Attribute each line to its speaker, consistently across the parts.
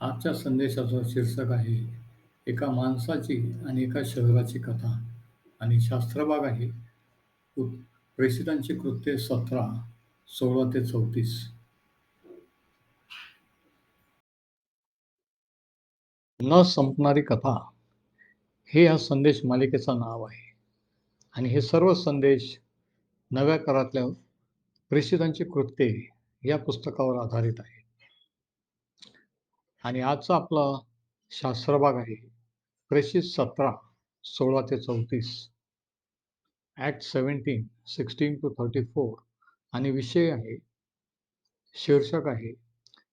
Speaker 1: आजच्या संदेशाचं शीर्षक आहे एका माणसाची आणि एका शहराची कथा. आणि शास्त्रभाग आहे उ- प्रेषितांची कृत्ये सतरा सोळा ते चौतीस. न संपणारी कथा. हे या संदेश मालिकेचं नाव आहे. आणि हे सर्व संदेश नव्या करातल्या प्रेषितांची कृत्ये या पुस्तकावर आधारित आहे. आणि आजचा आपला शास्त्रभाग आहे प्रेषित सतरा सोळा ते चौतीस. Act seventeen sixteen to thirty four आणि विषय आहे शीर्षक आहे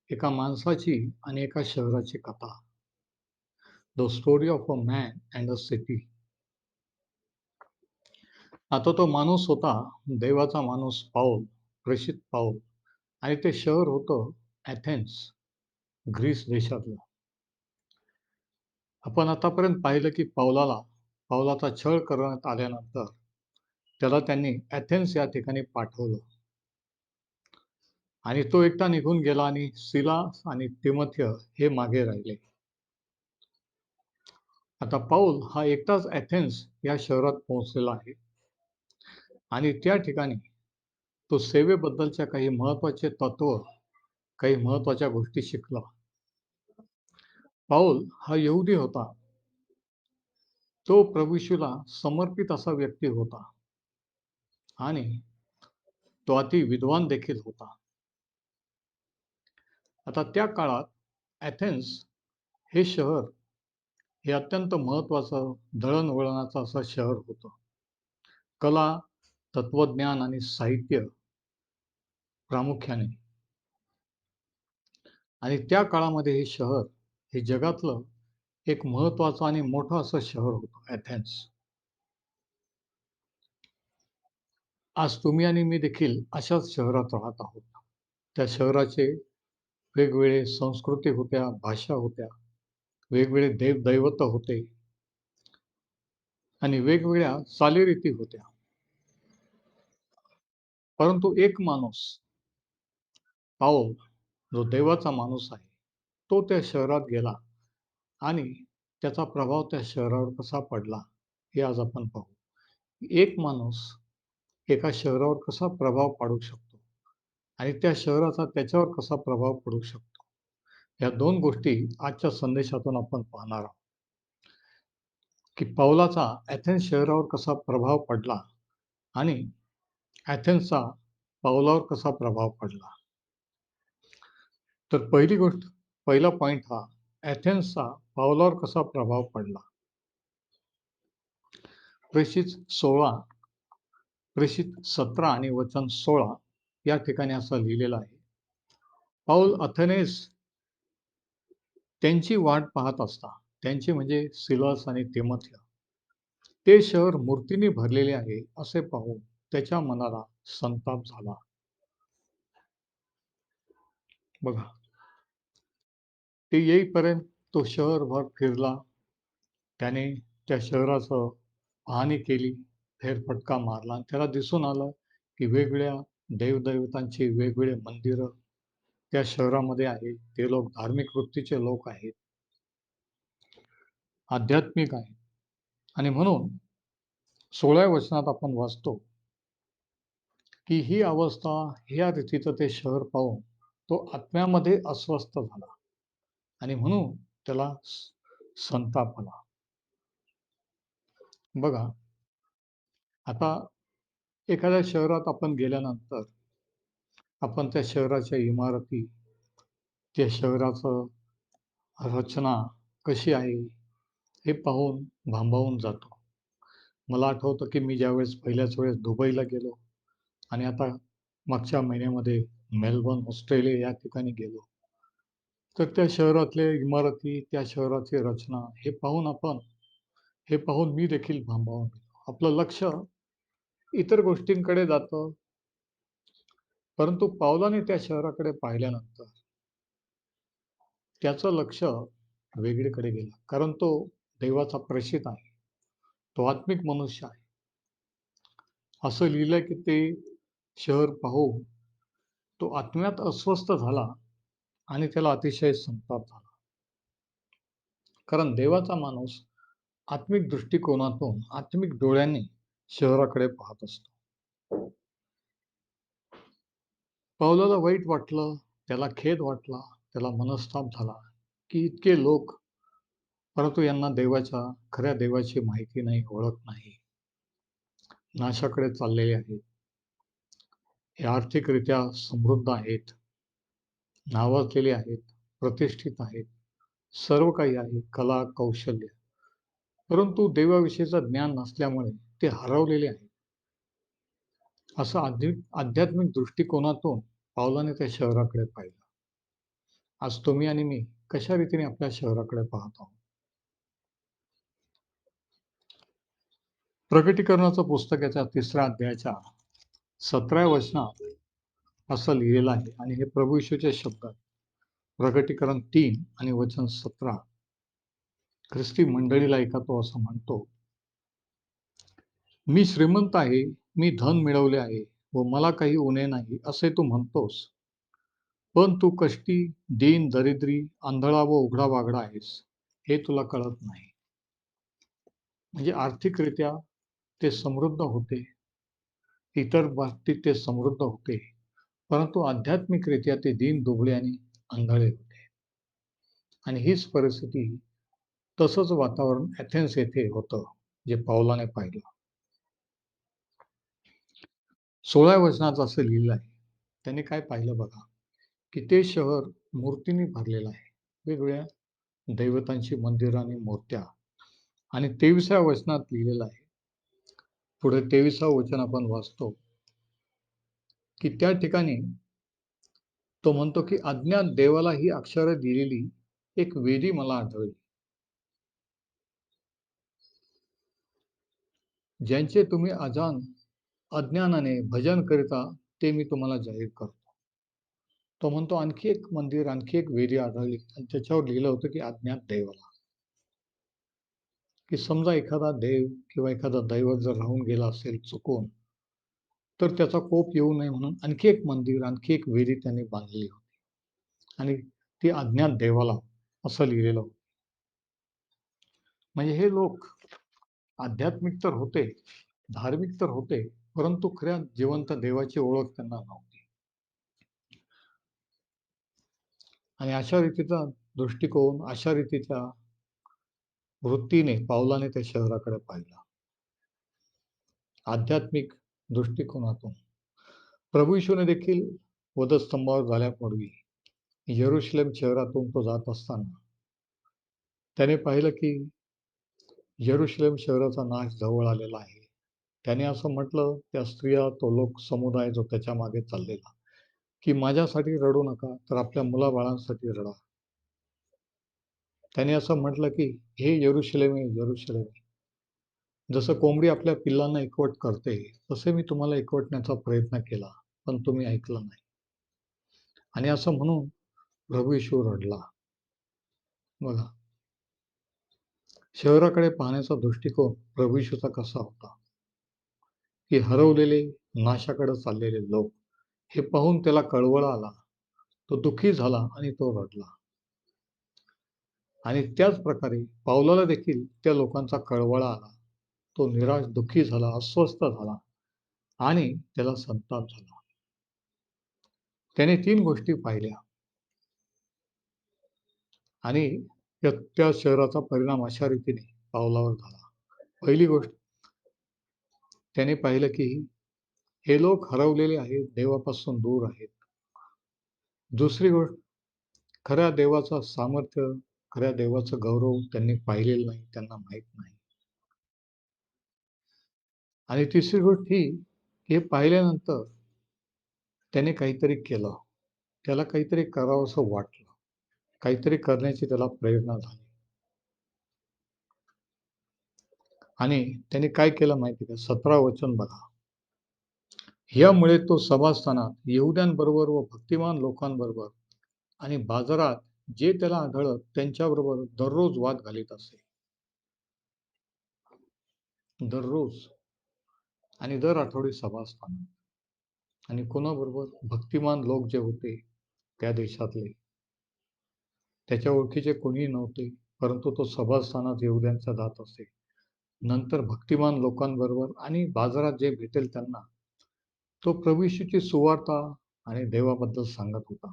Speaker 1: एका माणसाची आणि एका शहराची कथा. The story of a man and a city आता तो माणूस होता देवाचा माणूस पाऊल प्रेषित पाऊल. आणि ते शहर होतं ॲथेन्स ग्रीस देशातला. आपण आतापर्यंत पाहिलं की पावलाला पावलाचा छळ करण्यात आल्यानंतर त्याला त्यांनी ॲथेन्स या ठिकाणी पाठवलं. आणि तो एकटा निघून गेला आणि सिला आणि तिमथ्य हे मागे राहिले. आता पाऊल हा एकटाच ॲथेन्स या शहरात पोहोचलेला आहे. आणि त्या ठिकाणी तो सेवेबद्दलच्या काही महत्त्वाचे तत्व काही महत्त्वाच्या गोष्टी शिकला. पाऊल हा यहुदी होता. तो प्रभूशीला समर्पित असा व्यक्ती होता. आणि तो अति विद्वान देखील होता. आता त्या काळात ॲथेन्स हे शहर हे अत्यंत महत्वाचं दळणवळणाचं असं शहर होतं. कला तत्वज्ञान आणि साहित्य प्रामुख्याने. आणि त्या काळामध्ये हे शहर हे जगातलं एक महत्वाचं आणि मोठं असं शहर होतं ॲथेन्स आज तुम्ही आणि मी देखील अशाच शहरात राहत आहोत. त्या शहराचे वेगवेगळे संस्कृती होत्या भाषा होत्या वेगवेगळे देवदैवत होते आणि वेगवेगळ्या चालीरीती होत्या. परंतु एक माणूस पाऊल जो देवाचा माणूस आहे तो त्या शहरात गेला आणि त्याचा प्रभाव त्या शहरावर कसा पडला हे आज आपण पाहू. एक माणूस एका शहरावर कसा प्रभाव पाडू शकतो आणि त्या शहराचा त्याच्यावर कसा प्रभाव पडू शकतो या दोन गोष्टी आजच्या संदेशातून आपण पाहणार आहोत. की पावलाचा ॲथेन्स शहरावर कसा प्रभाव पडला आणि ॲथेन्सचा पावलावर कसा प्रभाव पडला. तर पहिली गोष्ट पहिला पॉइंट हा ॲथेन्सचा पावलावर कसा प्रभाव पडला? प्रेषित सोळा प्रेषित सतरा आणि वचन सोळा या ठिकाणी असं लिहिलेलं आहे. पाऊल अथेनेस त्यांची वाट पाहत असता. त्यांची म्हणजे सिलस आणि तिमथ्य ते शहर मूर्तीने भरलेले आहे असे पाहून त्याच्या मनाला संताप झाला. बघा. ते येईपर्यंत तो शहरभर फिरला. त्याने त्या शहराचं पाहणी केली फेरफटका मारला आणि त्याला दिसून आलं की वेगवेगळ्या देवदैवतांची वेगवेगळे मंदिरं त्या शहरामध्ये आहेत. ते लोक धार्मिक वृत्तीचे लोक आहेत. आध्यात्मिक आहेत. आणि म्हणून सोळ्या वचनात आपण वाचतो की ही अवस्था ह्या रीतीचं ते शहर पाहून तो आत्म्यामध्ये अस्वस्थ झाला. आणि म्हणून त्याला संताप आला बघा आता एखाद्या शहरात आपण गेल्यानंतर आपण त्या शहराच्या इमारती त्या शहराचं रचना कशी आहे हे पाहून भांबावून जातो. मला आठवतं की मी ज्यावेळेस पहिल्याच वेळेस दुबईला गेलो आणि आता मागच्या महिन्यामध्ये मेलबर्न ऑस्ट्रेलिया या ठिकाणी गेलो. तर त्या शहरातल्या इमारती त्या शहराची रचना हे पाहून आपण हे पाहून मी देखील भांबावून आपलं लक्ष इतर गोष्टींकडे जातं. परंतु पावलाने त्या शहराकडे पाहिल्यानंतर त्याचं लक्ष वेगळीकडे गेलं. कारण तो देवाचा प्रेषित आहे. तो आत्मिक मनुष्य आहे. असं लिहिलं की ते शहर पाहून तो आत्म्यात अस्वस्थ झाला आणि त्याला अतिशय संताप झाला कारण देवाचा माणूस आत्मिक दृष्टिकोनातून, आत्मिक डोळ्यांनी शहराकडे पाहत असतो. पावलाला वाईट वाटलं, त्याला खेद वाटला, त्याला मनस्ताप झाला, की इतके लोक परंतु यांना देवाच्या खऱ्या देवाची माहिती नाही, ओळख नाही. नाशाकडे चाललेले आहेत. हे आर्थिकरित्या समृद्ध आहेत. नावाजलेले आहेत, प्रतिष्ठित आहेत. सर्व काही आहे, कला, कौशल्य. परंतु देवाविषयीचं ज्ञान नसल्यामुळे ते हरवलेले आहेत. असं आध्यात्मिक आध्यात्मिक दृष्टिकोनातून पावलाने त्या शहराकडे पाहिलं. आज तुम्ही आणि मी कशा रीतीने आपल्या शहराकडे पाहत आहोत? प्रकटीकरणाचं पुस्तक याच्या तिसऱ्या अध्यायाच्या सतराव्या वचनात असं लिहिलेलं आहे. आणि हे प्रभू येशूचे शब्द प्रकटीकरण तीन आणि वचन सतरा. ख्रिस्ती मंडळीला ऐका तो असं म्हणतो मी श्रीमंत आहे मी धन मिळवले आहे व मला काही उणे नाही असे तू म्हणतोस. पण तू कष्टी दीन दरिद्री आंधळा व उघडा वागडा आहेस हे तुला कळत नाही. म्हणजे आर्थिकरित्या ते समृद्ध होते. इतर बाबतीत ते समृद्ध होते. परंतु आध्यात्मिकरित्या ते दिन दुबळे आणि आंधळे होते. आणि हीच परिस्थिती तसंच वातावरण एथेन्स येथे होतं जे पावलाने पाहिलं. सोळा वचनाचं असं लिहिलं आहे. त्याने काय पाहिलं बघा? की ते शहर मूर्तीने भरलेलं आहे. वेगवेगळ्या दैवतांची मंदिरं आणि मूर्त्या. आणि तेविसाव्या वचनात लिहिलेलं आहे. पुढे तेविसावं वचन आपण वाचतो. की त्या ठिकाणी तो म्हणतो की अज्ञात देवाला ही अक्षरं दिलेली एक वेदी मला आढळली. ज्यांचे तुम्ही अजान अज्ञानाने भजन करिता ते मी तुम्हाला जाहीर करतो. तो म्हणतो आणखी एक मंदिर आणखी एक वेदी आढळली. आणि त्याच्यावर लिहिलं होतं की अज्ञात देवाला. की समजा एखादा देव किंवा एखादा दैवत जर राहून गेला असेल चुकून तर त्याचा कोप येऊ नये म्हणून आणखी एक मंदिर आणखी एक वेदी त्यांनी बांधली होती. आणि ती अज्ञात देवाला असं लिहिलेलं होतं. म्हणजे हे लोक आध्यात्मिक तर होते धार्मिक तर होते परंतु खऱ्या जिवंत देवाची ओळख त्यांना नव्हती. आणि अशा रीतीचा दृष्टिकोन अशा रीतीच्या वृत्तीने पावलाने त्या शहराकडे पाहिला. आध्यात्मिक दृष्टिकोनातून. प्रभू ईशूने देखील वधस्तंभावर झाल्यापूर्वी येरुशलेम शहरातून तो जात असताना त्याने पाहिलं की येरुशलेम शहराचा नाश जवळ आलेला आहे. त्याने असं म्हटलं त्या स्त्रिया तो लोक समुदाय जो त्याच्यामागे चाललेला की माझ्यासाठी रडू नका तर आपल्या मुलाबाळांसाठी रडा. त्याने असं म्हटलं की हे यरुशलेमे यरुशलेमे जसं कोंबडी आपल्या पिल्लांना एकवट करते तसे मी तुम्हाला एकवटण्याचा प्रयत्न केला पण तुम्ही ऐकलं नाही. आणि असं म्हणून प्रभू येशू रडला. बघा. शहराकडे पाहण्याचा दृष्टिकोन प्रभू येशूचा कसा होता? की हरवलेले नाशाकडे चाललेले लोक हे पाहून त्याला कळवळा आला. तो दुःखी झाला आणि तो रडला. आणि त्याच प्रकारे पावलाला देखील त्या लोकांचा कळवळा आला. तो निराश दुःखी झाला अस्वस्थ झाला आणि त्याला संताप झाला. त्याने तीन गोष्टी पाहिल्या. आणि त्या शहराचा परिणाम अशा रीतीने पावलावर झाला. पहिली गोष्ट त्याने पाहिलं की हे लोक हरवलेले आहेत देवापासून दूर आहेत. दुसरी गोष्ट खऱ्या देवाचं सामर्थ्य खऱ्या देवाचं गौरव त्यांनी पाहिलेलं नाही त्यांना माहीत नाही. आणि तिसरी गोष्ट ही हे पाहिल्यानंतर त्याने काहीतरी केलं. त्याला काहीतरी करावं असं वाटलं. काहीतरी करण्याची त्याला प्रेरणा झाली. आणि त्याने काय केलं माहिती का? सतरा वचन बघा. यामुळे तो सभास्थानात येहुद्यांबरोबर व भक्तिमान लोकांबरोबर आणि बाजारात जे त्याला आढळत त्यांच्याबरोबर दररोज वाद घालीत असे. दररोज. आणि दर आठवडी सभास्थान आणि कोणाबरोबर भक्तिमान लोक जे होते त्या देशातले त्याच्या ओळखीचे कोणीही नव्हते परंतु तो सभास्थानात येऊद्यांचा जात असे. नंतर भक्तिमान लोकांबरोबर आणि बाजारात जे भेटेल त्यांना तो प्रभू सुवार्ता आणि देवाबद्दल सांगत होता.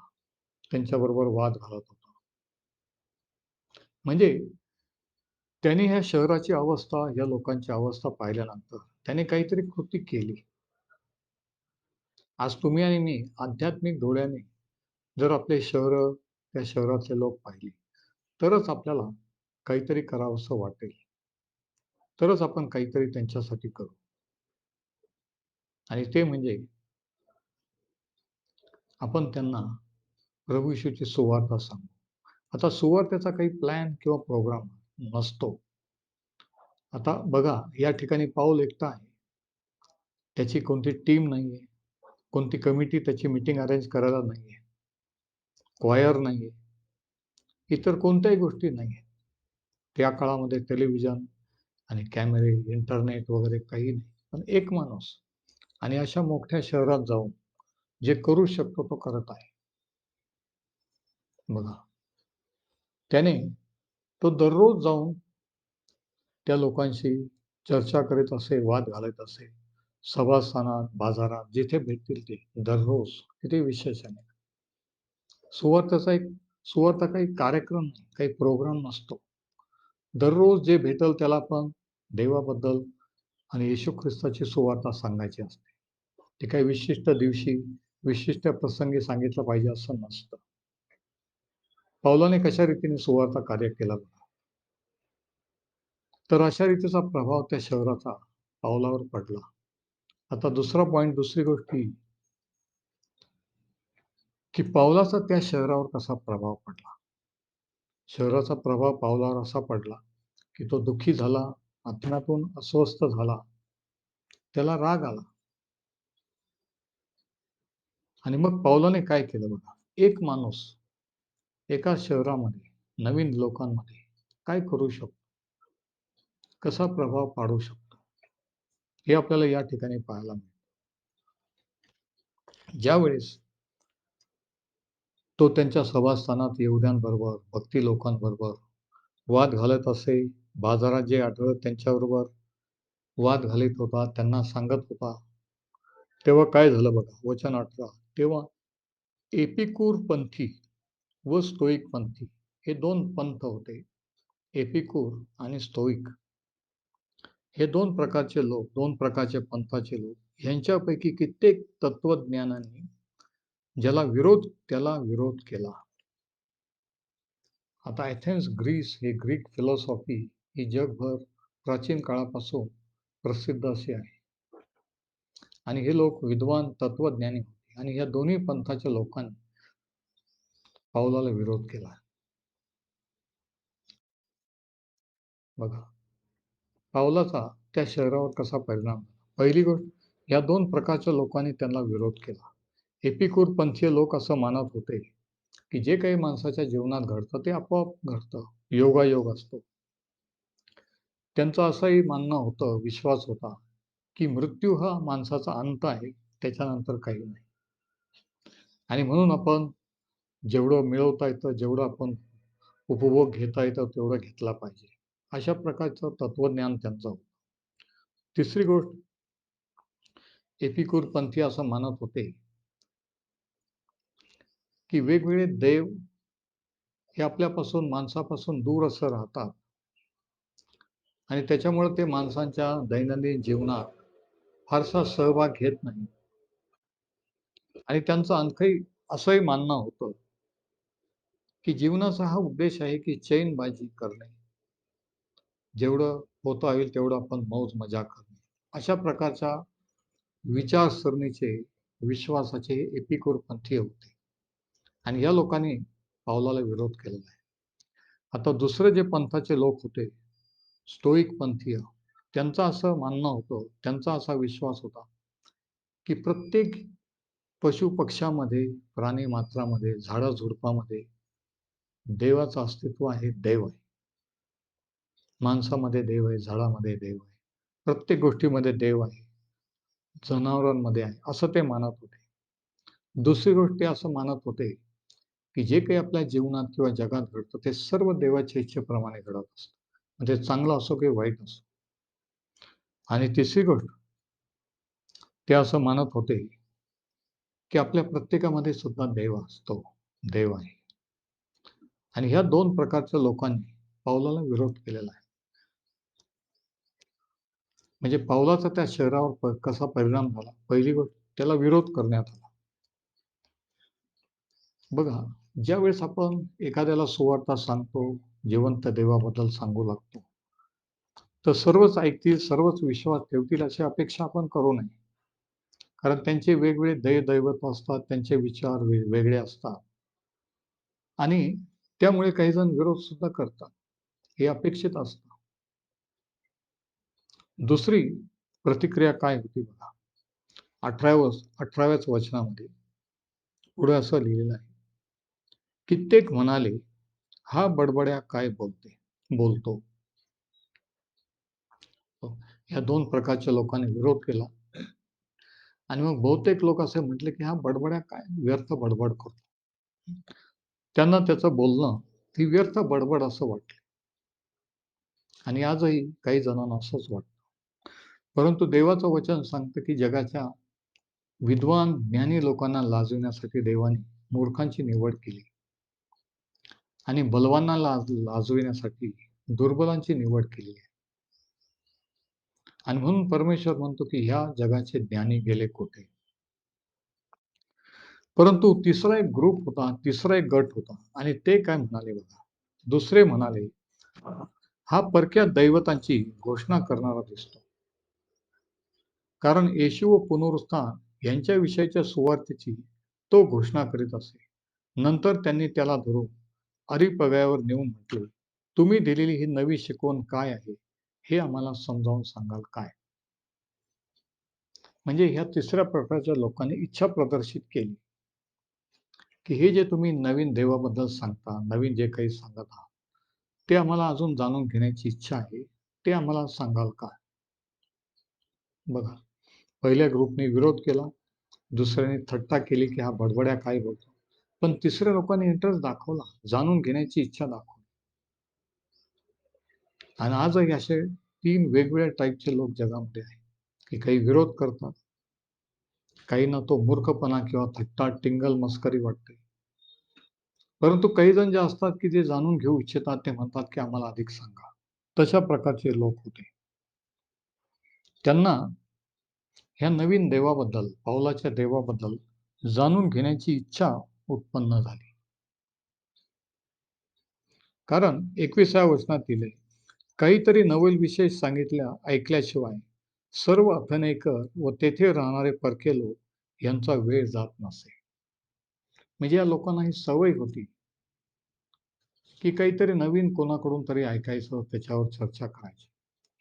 Speaker 1: त्यांच्याबरोबर वाद घालत होता. म्हणजे त्यांनी ह्या शहराची अवस्था, या लोकांची अवस्था पाहिल्यानंतर त्याने काहीतरी कृती केली. आज तुम्ही आणि मी आध्यात्मिक डोळ्याने जर आपले शहर, त्या शहरातले लोक पाहिले, तरच आपल्याला काहीतरी करावंसं वाटेल. तरच आपण काहीतरी त्यांच्यासाठी करू. आणि ते म्हणजे आपण त्यांना प्रभू येशूची सुवार्ता सांगू. आता सुवार्थेचा काही प्लॅन किंवा प्रोग्राम नसतो. आता बघा, या ठिकाणी पाऊल एकटा आहे. त्याची कोणती टीम नाहीये. कोणती कमिटी त्याची मीटिंग अरेंज करायला नाहीये. क्वायर नाहीये. इतर कोणत्याही गोष्टी नाहीयेत. त्या काळामध्ये टेलिव्हिजन आणि कॅमेरे, इंटरनेट वगैरे काही नाही. पण एक माणूस आणि अशा मोठ्या शहरात जाऊन जे करू शकतो तो करत आहे. बघा. त्याने तो दररोज जाऊन त्या लोकांशी चर्चा करीत असे, वाद घालत असे. सभास्थानात, बाजारात जिथे भेटतील ते दररोज किती विशेषाने. सुवार्थाचा एक सुवर्ता काही कार्यक्रम नाही, काही प्रोग्राम नसतो. दररोज जे भेटल त्याला पण देवाबद्दल आणि येशू ख्रिस्ताची सुवार्ता सांगायची असते. ते काही विशिष्ट दिवशी, विशिष्ट प्रसंगी सांगितलं पाहिजे असं नसतं. पावलाने कशा रीतीने सुवार्ता कार्य केला तर अशा रीतीचा प्रभाव त्या शहराचा पावलावर पडला. आता दुसरा पॉइंट दुसरी गोष्ट ही की पावलाचा त्या शहरावर कसा प्रभाव पडला. शहराचा प्रभाव पावलावर असा पडला, की तो दुःखी झाला, आत्म्यातून अस्वस्थ झाला. त्याला राग आला. आणि मग पावलाने काय केलं बघा. एक माणूस एका शहरामध्ये, नवीन लोकांमध्ये काय करू शकतो? कसा प्रभाव पाडू शकतो? हे आपल्याला या ठिकाणी पाहायला मिळतं. ज्यावेळेस तो त्यांच्या सभास्थानात येहुद्यांबरोबर, भक्ती लोकांबरोबर वाद घालत असे. बाजारात जे आढळत त्यांच्याबरोबर वाद घालीत होता, त्यांना सांगत होता. तेव्हा काय झालं बघा, वचन 18 तेव्हा एपिकूर पंथी व स्टोईक पंथी हे दोन पंथ होते. एपिकूर आणि स्टोईक हे दोन प्रकारचे लोक, दोन प्रकारचे पंथाचे लोक, यांच्यापैकी कित्येक तत्वज्ञानांनी ज्याला विरोध त्याला विरोध केला. आता एथेन्स, ग्रीस हे ग्रीक फिलॉसॉफी ही जगभर प्राचीन काळापासून प्रसिद्ध अशी आहे. आणि हे लोक विद्वान तत्वज्ञानी होते आणि या दोन्ही पंथाच्या लोकांनी पावलाला विरोध केला. बघा. पावलाचा त्या शहरावर कसा परिणाम पहिली गोष्ट या दोन प्रकारच्या लोकांनी त्यांना विरोध केला. एपिकूर पंथीय लोक असं मानत होते, की जे काही माणसाच्या जीवनात घडतं ते आपोआप घडतं. योगायोग असतो. त्यांचं असंही मानणं होतं, विश्वास होता, की मृत्यू हा माणसाचा अंत आहे. त्याच्यानंतर काही नाही. आणि म्हणून आपण जेवढं मिळवता येतं, जेवढं आपण उपभोग घेता येतं, तेवढं घेतला पाहिजे. अशा प्रकारचं तत्वज्ञान त्यांचं होतं. तिसरी गोष्ट एपिकूर पंथी असं मानत होते, की वेगवेगळे देव हे आपल्यापासून, माणसापासून दूर असं राहतात. आणि त्याच्यामुळे ते माणसांच्या दैनंदिन जीवनात फारसा सहभाग घेत नाही. आणि त्यांचं आणखी असंही मानणं होतं, की जीवनाचा हा उद्देश आहे, की चैनबाजी करणे. जेवढं होता येईल तेवढं आपण मौज-मजा करणे. अशा प्रकारच्या विचारसरणीचे, विश्वासाचे एपिकोर पंथीय होते. आणि या लोकांनी पावलाला विरोध केलेला आहे. आता दुसरे जे पंथाचे लोक होते, स्टोईक पंथीय, त्यांचं असं मानणं होतं, त्यांचा असा विश्वास होता, की प्रत्येक पशु-पक्ष्यामध्ये, प्राणी-मात्रामध्ये, झाडा-झुडपामध्ये देवाचं अस्तित्व आहे, देव आहे. माणसामध्ये देव आहे, झाडामध्ये देव आहे. प्रत्येक गोष्टीमध्ये देव आहे. जनावरांमध्ये आहे, असं ते मानत होते. दुसरी गोष्ट असं मानत होते, की जे काही आपल्या जीवनात किंवा जगात घडतं ते सर्व देवाच्या इच्छेप्रमाणे घडत असतं. म्हणजे चांगलं असो की वाईट असो. आणि तिसरी गोष्ट ते असं मानत होते, की आपल्या प्रत्येकामध्ये सुद्धा देव असतो, देव आहे. आणि ह्या दोन प्रकारच्या लोकांनी पावलाला विरोध केलेला आहे. म्हणजे पावलाचा त्या शहरावर कसा परिणाम झाला? पहिली गोष्ट त्याला विरोध करण्यात आला. बघा, ज्यावेळेस आपण एखाद्याला सुवार्ता सांगतो, जिवंत देवाबद्दल सांगू लागतो, तर सर्वच ऐकतील, सर्वच विश्वास ठेवतील अशी अपेक्षा आपण करू नये. कारण त्यांचे वेगवेगळे दै दैवत असतात, त्यांचे विचार वेगळे असतात. आणि त्यामुळे काही जण विरोध सुद्धा करतात. हे अपेक्षित असतं. दुसरी प्रतिक्रिया काय होती बघा. 18व्या 18व्याच वचनामध्ये पुढे असं लिहिलेलं आहे. कित्येक म्हणाले, हा बडबड्या काय बोलते बोलतो. या दोन प्रकारच्या लोकांनी विरोध केला. आणि मग बहुतेक लोक असे म्हटले, की हा बडबड्या काय व्यर्थ बडबड करतो. त्यांना त्याचं बोलणं ही व्यर्थ बडबड असं वाटलं. आणि आजही काही जणांना असंच वाटतं. परंतु देवाचं वचन सांगतं, की जगाच्या विद्वान, ज्ञानी लोकांना लाजविण्यासाठी देवाने मूर्खांची निवड केली. आणि बलवांना लाज लाजविण्यासाठी दुर्बलांची निवड केली आहे. आणि म्हणून परमेश्वर म्हणतो, की ह्या जगाचे ज्ञानी गेले कुठे? परंतु तिसरा एक ग्रुप होता, तिसरा एक गट होता आणि ते काय म्हणाले बघा. दुसरे म्हणाले, हा परक्या दैवतांची घोषणा करणारा दिसतो. कारण येशू व पुनरुत्थान यांच्या विषयीच्या सुवार्तेची तो घोषणा करीत असे. नंतर त्यांनी त्याला धरून अरिपगायावर नेऊन म्हटले, तुम्ही दिलेली ही नवी शिकवण काय आहे? हे आम्हाला समजावून सांगाल काय? म्हणजे ह्या तिसऱ्या प्रकारच्या लोकांनी इच्छा प्रदर्शित केली, की हे जे तुम्ही नवीन देवाबद्दल सांगता, नवीन जे काही सांगत आहात, ते आम्हाला अजून जाणून घेण्याची इच्छा आहे. ते आम्हाला सांगाल का? बघा, पहिल्या ग्रुपने विरोध केला, दुसऱ्याने थट्टा केली, की हा बडबड्या काय बोलतो. पण तिसऱ्या लोकांनी इंटरेस्ट दाखवला, जाणून घेण्याची इच्छा दाखवली. आणि आजही असे तीन वेगवेगळ्या टाईपचे लोक जगामध्ये आहेत, की काही विरोध करतात. काहींना तो मूर्खपणा किंवा थट्टा, टिंगल, मस्करी वाटते. परंतु काही जण जे असतात, की जे जाणून घेऊ इच्छितात, ते म्हणतात, की आम्हाला अधिक सांगा. तशा प्रकारचे लोक होते. त्यांना ह्या नवीन देवाबद्दल, पावलाच्या देवाबद्दल जाणून घेण्याची इच्छा उत्पन्न झाली. कारण 21व्या वचनात दिले, काहीतरी नवल विशेष सांगितल्या ऐकल्याशिवाय सर्व अभिनयकर व तेथे राहणारे परके लोक यांचा वेळ जात नसे. म्हणजे या लोकांना ही सवय होती, की काहीतरी नवीन कोणाकडून तरी ऐकायचं, त्याच्यावर चर्चा करायची.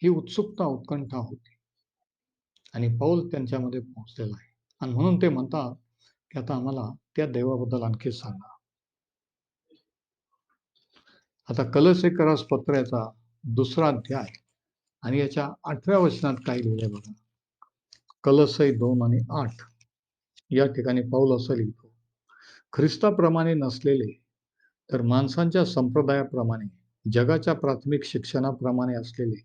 Speaker 1: ही उत्सुकता, उत्कंठा होती. आणि पाऊल त्यांच्यामध्ये पोहोचलेला आहे. आणि म्हणून ते म्हणतात, की आता आम्हाला त्या देवाबद्दल आणखी सांगा. आता कलसेकरास पत्र्याचा दुसरा अध्याय आणि याच्या आठव्या वचनात काय लिहिलंय बघा. कलसई दोन आणि आठ या ठिकाणी पाऊल असं लिहितो. ख्रिस्ताप्रमाणे नसलेले तर माणसांच्या संप्रदायाप्रमाणे जगाच्या प्राथमिक शिक्षणाप्रमाणे असलेले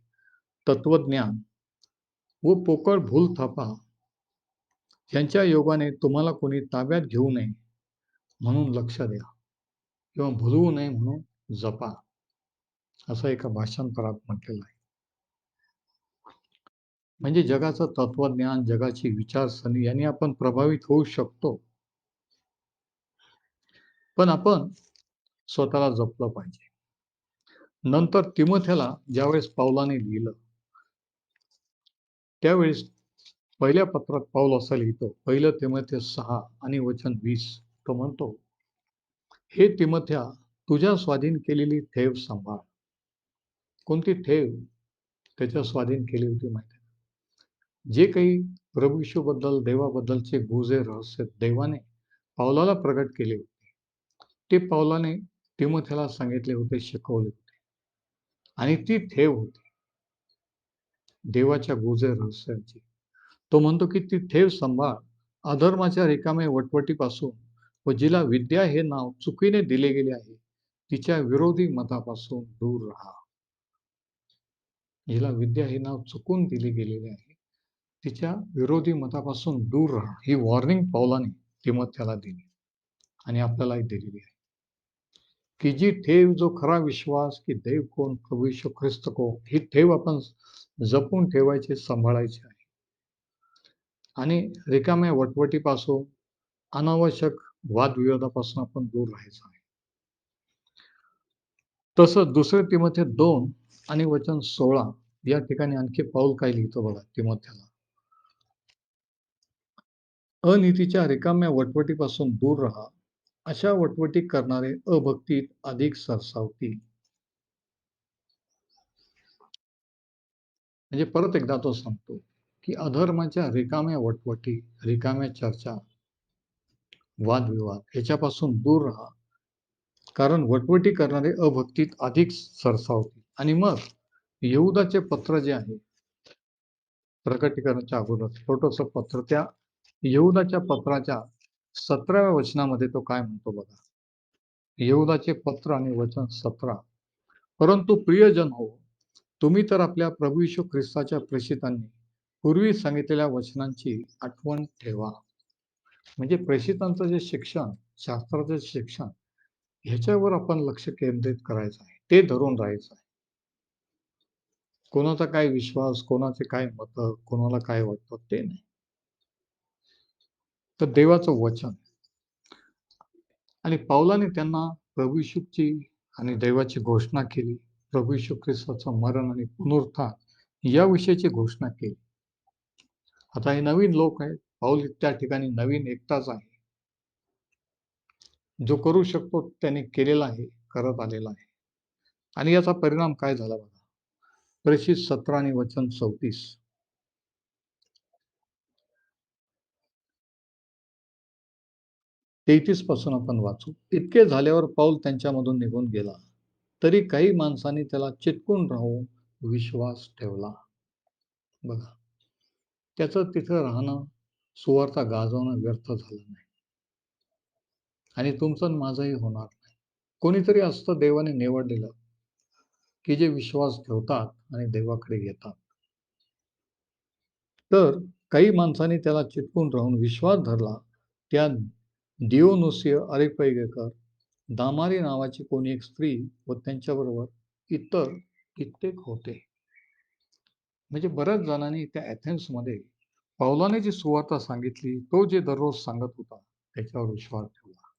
Speaker 1: तत्वज्ञान व पोकळ भूल थापा. यांच्या योगाने तुम्हाला कोणी ताब्यात घेऊ नये म्हणून लक्ष द्या किंवा भुलवू नये म्हणून जपा. असं एका भाषांतरात म्हटलेलं आहे. म्हणजे जगाचं तत्वज्ञान जगाची विचारसरणी यांनी आपण प्रभावित होऊ शकतो. पण आपण स्वतःला जपलं पाहिजे. नंतर तिमथ्याला ज्यावेळेस पावलाने लिहिलं त्यावेळेस पहिल्या पत्रात पाऊल असं लिहितो पहिलं तिमथ्य सहा आणि वचन वीस. तो म्हणतो हे तिमथ्या तुझ्या स्वाधीन केलेली ठेव सांभाळ. कोणती ठेव? त्याच्या स्वाधीन केली होती माहिती जे काही प्रभू बद्दल देवाबद्दलचे गुजे रहस्य देवाने पावलाला प्रगट केले होते ते पावलाने तिमथ्याला सांगितले होते शिकवले होते. आणि ती ठेव होती. देवाच्या गुजे रहस्याची. तो म्हणतो की ती ठेव सांभाळ. अधर्माच्या रिकामे वटवटीपासून व जिला विद्या हे नाव चुकीने दिले गेले आहे तिच्या विरोधी मतापासून दूर राहा. जिला विद्या हे नाव चुकून दिले गेलेले आहे तिच्या विरोधी मतापासून दूर राहा ही वॉर्निंग पौलाने तिमोथ्याला दिली आणि आपल्यालाही दिलेली आहे. की जी ठेव जो खरा विश्वास की देव कोण? प्रभू यीशु ख्रिस्त कोण? ही ठेव आपण जपून ठेवायची सांभाळायची आहे. आणि रिकाम्या वटवटीपासून अनावश्यक वादविवादापासून आपण दूर राहायचं आहे. तसं दुसरे तिमोथे दोन आणि वचन सोळा या ठिकाणी आणखी पाऊल काय लिहितो बघा तिमोथ्याला. अनितीच्या रिकाम्या वटवटीपासून दूर राहा. अशा वटवटी करणारे अभक्तीत अधिक सरसावतील. म्हणजे परत एकदा तो सांगतो की अधर्माच्या रिकाम्या वटवटी रिकाम्या चर्चा वादविवाद याच्यापासून दूर राहा. कारण वटवटी करणारे अभक्तीत अधिक सरसावतील. आणि मग येऊदाचे पत्र जे आहे प्रकटीकरणाच्या अगोदर छोटस पत्र त्या येऊदाच्या पत्राच्या सतराव्या वचनामध्ये तो काय म्हणतो बघा? येऊदाचे पत्र आणि वचन सतरा. परंतु प्रियजन हो तुम्ही तर आपल्या प्रभू यशू ख्रिस्ताच्या प्रेषितांनी पूर्वी सांगितलेल्या वचनांची आठवण ठेवा. म्हणजे प्रेषितांचं जे शिक्षण शास्त्राचं शिक्षण ह्याच्यावर आपण लक्ष केंद्रित करायचं आहे. ते धरून राहायचं आहे. कोणाचा काय विश्वास कोणाचे काय मत कोणाला काय वाटतं ते नाही. तर देवाचं वचन. आणि पावलाने त्यांना प्रभू आणि देवाची घोषणा केली. प्रभू येशू ख्रिस्ताचं मरण आणि पुनरुत्थान याविषयीची घोषणा केली. आता हे नवीन लोक आहेत. पाऊल त्या ठिकाणी नवीन एकटाच आहे. जो करू शकतो त्याने केलेला आहे करत आलेला आहे. आणि याचा परिणाम काय झाला बघा? प्रेषित सतरा आणि वचन चौतीस. तेहतीसपासून आपण वाचू. इतके झाल्यावर पाऊल त्यांच्यामधून निघून गेला. तरी काही माणसांनी त्याला चिटकून राहून विश्वास ठेवला. बघा. त्याचं तिथं राहणं सुवार्ता गाजवणं व्यर्थ झालं नाही. आणि तुमचं माझंही होणार नाही. कोणीतरी असतं देवाने निवडलेलं की जे विश्वास ठेवतात आणि देवाकडे येतात. तर काही माणसांनी त्याला चिटकून राहून विश्वास धरला त्या डिओनुसिय अरेपैगेकर दामारी नावाची कोणी एक स्त्री व त्यांच्याबरोबर इतर कित्येक होते. म्हणजे बऱ्याच जणांनी त्या ॲथेन्समध्ये पावलाने जी सुवार्ता सांगितली तो जे दररोज सांगत होता त्याच्यावर विश्वास ठेवला.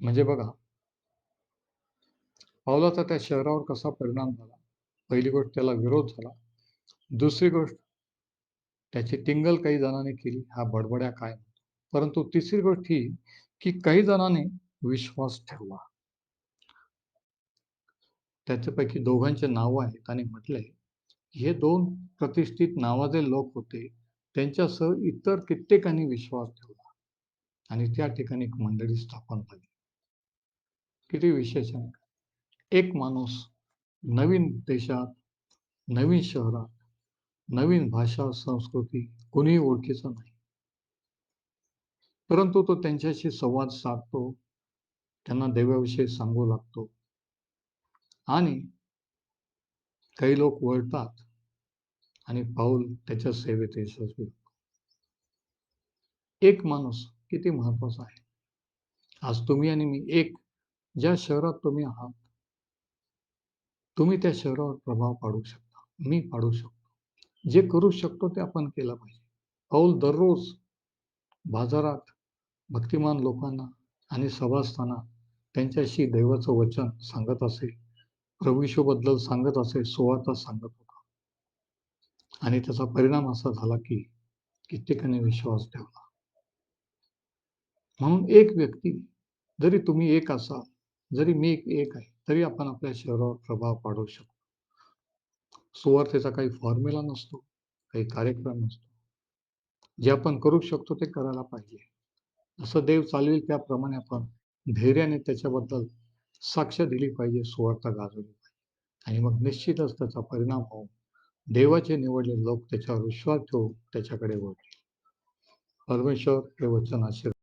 Speaker 1: म्हणजे बघा पावलाचा त्या शहरावर कसा परिणाम झाला? पहिली गोष्ट त्याला विरोध झाला. दुसरी गोष्ट त्याची टिंगल काही जणांनी केली हा बडबड्या काय परंतु तिसरी गोष्ट ही की काही जणांनी विश्वास ठेवला. त्याच्यापैकी दोघांचे नाव आहेत आणि म्हटले हे दोन प्रतिष्ठित नावाचे लोक होते. त्यांच्यासह इतर कित्येकांनी विश्वास ठेवला. आणि त्या ठिकाणी एक मंडळी स्थापन झाली. किती विशेष आहे एक माणूस नवीन देशात नवीन शहरात नवीन भाषा संस्कृती कोणीही ओळखीचं नाही. परंतु तो त्यांच्याशी संवाद साधतो. त्यांना देवाविषयी सांगू लागतो. आणि काही लोक वळतात आणि पाऊल त्याच्या सेवेत यशस्वी एक माणूस किती महत्त्वाचा आहे? आज तुम्ही आणि मी एक ज्या शहरात तुम्ही आहात तुम्ही त्या शहरावर प्रभाव पाडू शकता. मी पाडू शकतो. जे करू शकतो ते आपण केलं पाहिजे. पाऊल दररोज बाजारात भक्तिमान लोकांना आणि सभास्थाना त्यांच्याशी दैवाचं वचन सांगत असे प्रविशोबद्दल सांगत असे सुवार्ता सांगत होता. आणि त्याचा परिणाम असा झाला की कित्येकाने विश्वास ठेवला. म्हणून एक व्यक्ती जरी तुम्ही एक असाल जरी मी एक आहे तरी आपण आपल्या शहरावर प्रभाव पाडू शकतो. सुवार्थेचा काही फॉर्म्युला नसतो काही कार्यक्रम नसतो. जे आपण करू शकतो ते करायला पाहिजे. जसं देव चालवेल त्याप्रमाणे आपण धैर्याने त्याच्याबद्दल साक्ष दिली पाहिजे सुवार्ता गाजवली पाहिजे. आणि मग निश्चितच त्याचा परिणाम होऊन देवाचे निवडलेले लोक त्याच्यावर विश्वास ठेवून त्याच्याकडे वळतील. परमेश्वर हे वचन आशीर्वाद